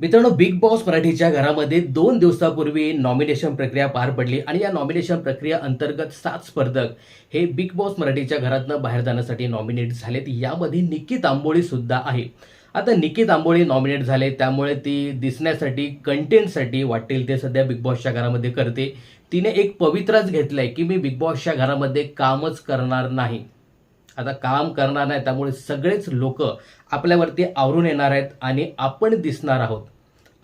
मित्रांनो big boss मराठीच्या घरामध्ये दोन दिवसापूर्वी नॉमिनेशन प्रक्रिया पार पडली आणि या नॉमिनेशन प्रक्रिया अंतर्गत सात स्पर्धक हे बिग बॉस मराठीच्या घरातनं बाहेर जाण्यासाठी नॉमिनेट झालेत. यामध्ये निकी तांबोळी सुद्धा आहे. आता निकी तांबोळी नॉमिनेट झाले त्यामुळे ती दिसण्यासाठी कंटेंटसाठी वाटेल ते सध्या बिग बॉसच्या घरामध्ये करते. तिने एक पवित्राच घेतलाय की मी बिग बॉसच्या घरामध्ये कामच करणार नाही. आता काम करणार नाही त्यामुळे सगळेच लोक आपल्यावरती आवरून येणार आहेत आणि आपण दिसणार आहोत.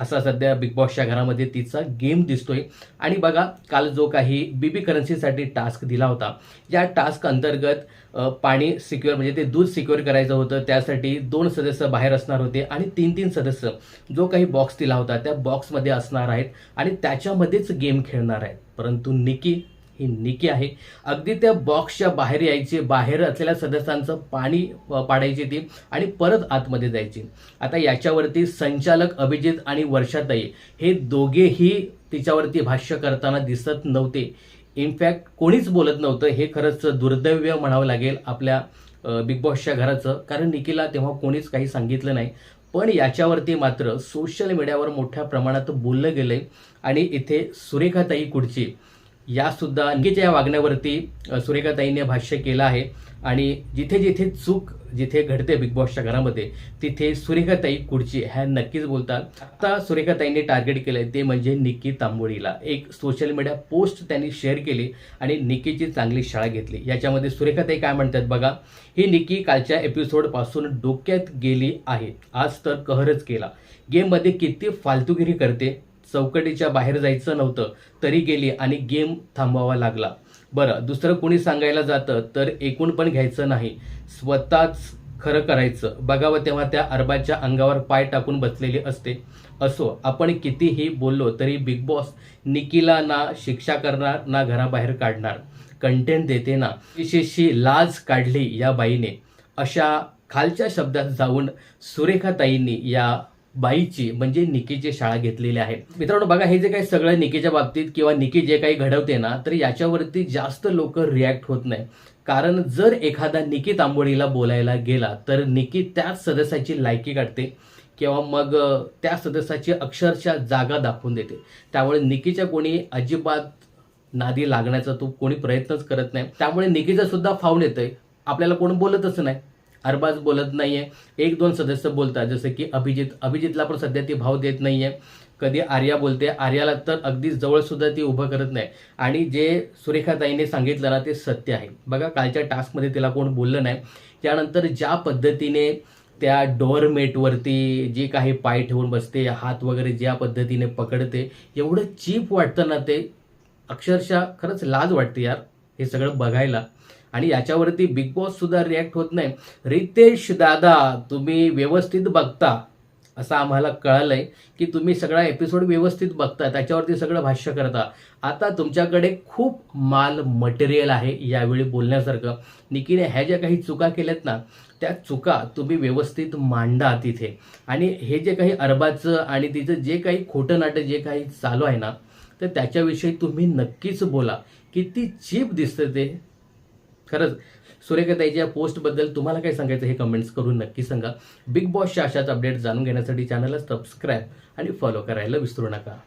असा सध्या बिग बॉसच्या घरामध्ये तिचा गेम दिसतोय. आणि बघा काल जो काही बीबी करन्सीसाठी टास्क दिला होता या टास्क अंतर्गत पाणी सिक्युअर म्हणजे ते दूध सिक्युअर करायचं होतं. त्यासाठी दोन सदस्य बाहेर असणार होते आणि तीन तीन सदस्य जो काही बॉक्स दिला होता त्या बॉक्समध्ये असणार आहेत आणि त्याच्यामध्येच गेम खेळणार आहेत. परंतु निकी ही निकी आहे. अगदी त्या बॉक्सच्या बाहेर यायची बाहेर असलेल्या सदस्यांचं पाणी पाडायची ती आणि परत आतमध्ये जायची. आता याच्यावरती संचालक अभिजित आणि वर्षाताई हे दोघेही तिच्यावरती भाष्य करताना दिसत नव्हते. इनफॅक्ट कोणीच बोलत नव्हतं. हे खरंच दुर्दैव्य म्हणावं लागेल आपल्या बिग बॉसच्या घराचं. कारण निकीला तेव्हा कोणीच काही सांगितलं नाही. पण याच्यावरती मात्र सोशल मीडियावर मोठ्या प्रमाणात बोललं गेलं आणि इथे सुरेखाताई कुडची. यासुद्धा या वागण्यावरती सुरेखाताईने भाष्य केलं आहे. आणि जिथे जिथे चूक जिथे घडते बिग बॉसच्या घरामध्ये तिथे सुरेखाताई कुडची ह्या नक्कीच बोलतात. आता सुरेखाताईंनी टार्गेट केलंय ते म्हणजे निक्की तांबोळीला. एक सोशल मीडिया पोस्ट त्यांनी शेअर केली आणि निकीची चांगली शाळा घेतली. याच्यामध्ये सुरेखाताई काय म्हणतात बघा ही निक्की कालच्या एपिसोडपासून डोक्यात गेली आहे. आज तर कहरच केला. गेममध्ये किती फालतुगिरी करते चौकटीच्या बाहेर जायचं नव्हतं तरी गेली आणि गेम थांबवावा लागला. बरं दुसरं कोणी सांगायला जातं तर एकूण पण घ्यायचं नाही. स्वतःच खरं करायचं. बघावं तेव्हा त्या अरबाच्या अंगावर पाय टाकून बसलेली असते. असो आपण कितीही बोललो तरी बिग बॉस निकीला ना शिक्षा करणार ना घराबाहेर काढणार. कंटेंट देते ना. विशेषशी लाज काढली या बाईने. अशा खालच्या शब्दात जाऊन सुरेखाताईंनी या बाईची म्हणजे निकीची शाळा घेतलेली आहे. मित्रांनो बघा हे जे काही सगळं निकीच्या बाबतीत किंवा निकी जे काही घडवते ना तर याच्यावरती जास्त लोक रिॲक्ट होत नाही. कारण जर एखादा निकी तांबोळीला बोलायला गेला तर निकी त्याच सदस्याची लायकी काढते किंवा मग त्या सदस्याची अक्षरशः जागा दाखवून देते. त्यामुळे निकीच्या कोणी अजिबात नादी लागण्याचा तो कोणी प्रयत्नच करत नाही. त्यामुळे निकीचा सुद्धा फाऊल येतोय. आपल्याला कोण बोलतच नाही. अरबाज बोलत नाही आहे एक दोन सदस्य बोलतात जसं की अभिजित. अभिजितला पण सध्या ती भाव देत नाही आहे कधी आर्या बोलते आर्याला तर अगदी जवळ सुद्धा ती उभं करत नाही. आणि जे सुरेखाताईने सांगितलं ना ते सत्य आहे. बघा कालच्या टास्कमध्ये तिला कोण बोललं नाही. त्यानंतर ज्या पद्धतीने त्या डोअरमेटवरती जे काही पाय ठेवून बसते हात वगैरे ज्या पद्धतीने पकडते एवढं चीप वाटतं ना ते अक्षरशः खरंच लाज वाटते यार. हे सगळं बघायला. आणि याच्यावरती बिग बॉस सुद्धा रिॲक्ट होत नाही. रितेश दादा तुम्ही व्यवस्थित बघता. असं आम्हाला कळालंय की तुम्ही सगळा एपिसोड व्यवस्थित बघता. त्याच्यावरती सगळं भाष्य करता. आता तुमच्याकडे खूप माल मटेरियल आहे यावेळी बोलण्यासारखं. निकीने ह्या ज्या काही चुका केल्यात ना त्या चुका तुम्ही व्यवस्थित मांडा तिथे. आणि हे जे काही अरबाचं आणि तिचं जे काही खोटं नाटक जे काही चालू आहे ना तर त्याच्याविषयी तुम्ही नक्कीच बोला. किती चीप दिसतं ते. खरंच सुरेखाताईच्या पोस्टबद्दल तुम्हाला काय सांगायचं हे कमेंट्स करून नक्की सांगा. बिग बॉसच्या अशाच अपडेट जाणून घेण्यासाठी चॅनलला सबस्क्राईब आणि फॉलो करायला विसरू नका.